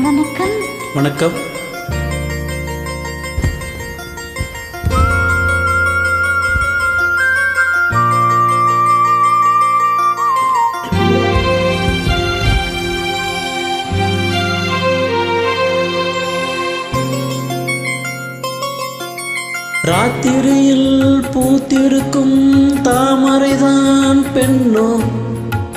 வணக்கம். வணக்கம். ராத்திரியில் பூத்திருக்கும் தாமரைதான் பெண்ணோ?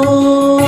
கண்ணோ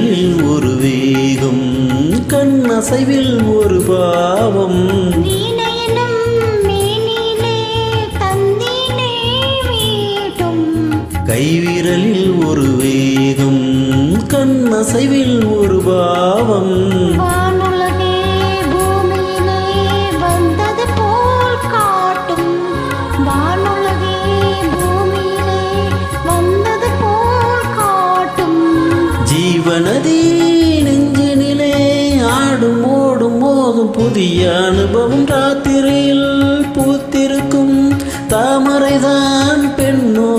கைவிரலில் ஒரு வேகம் கண் அசைவில் ஒரு பாவம். கைவிரலில் ஒரு வேகம் கண் அசைவில் ஒரு பாவம். ஜீவநதி நெஞ்சினிலே ஆடும் ஓடும் போதும் புதிய அனுபவம் ராத்திரியில் பூத்திருக்கும். தாமரைதான் பெண்ணோ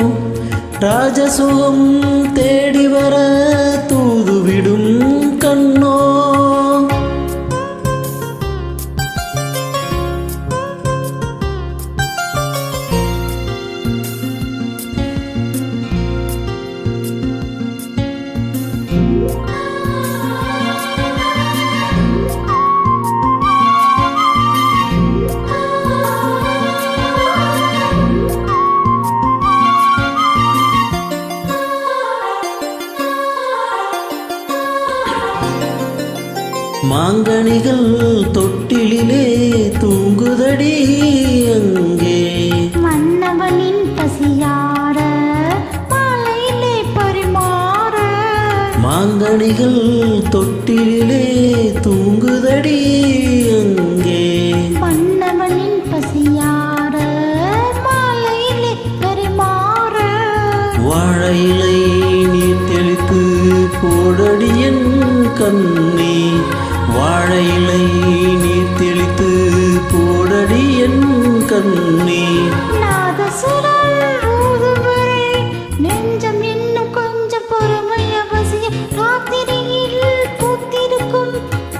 ராஜசுகம் தேடி வர மாங்கனிகள் தொட்டிலிலே தூங்குதடி அங்கே. மன்னவனின் பசியார மாலையிலே பரிமாற. மாங்கனிகள் தொட்டிலிலே தூங்குதடி அங்கே. மன்னவனின் பசியார மாலையிலே பரிமாற. வாழையிலை நீர் தெளித்து போடடி என் கண்ணே வாழையிலை நீர் தெளித்து போடடி என் கண்ணே. நெஞ்சம் இன்னும் கொஞ்சம் பொறுமை அவசியம். ராத்திரியில் பூத்திருக்கும்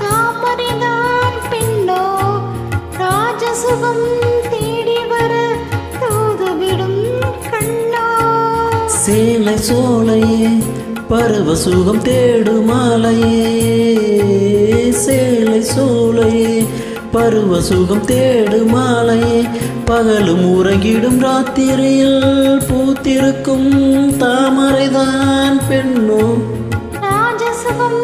தாமரைதான் பெண்ணோ ராஜசுகம் தேடி வர தூதுவிடும் கண்ணோ. சேலை சோலையே பருவ சுகம் தேடு மாலையே சேலை சோலையே. பருவ சுகம் தேடு மாலையே பகலும் உறங்கிடும் ராத்திரியில் பூத்திருக்கும் தாமரைதான் பெண்ணோ. ராஜசுகம்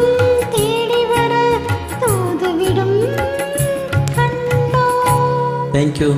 தேங்க்யூ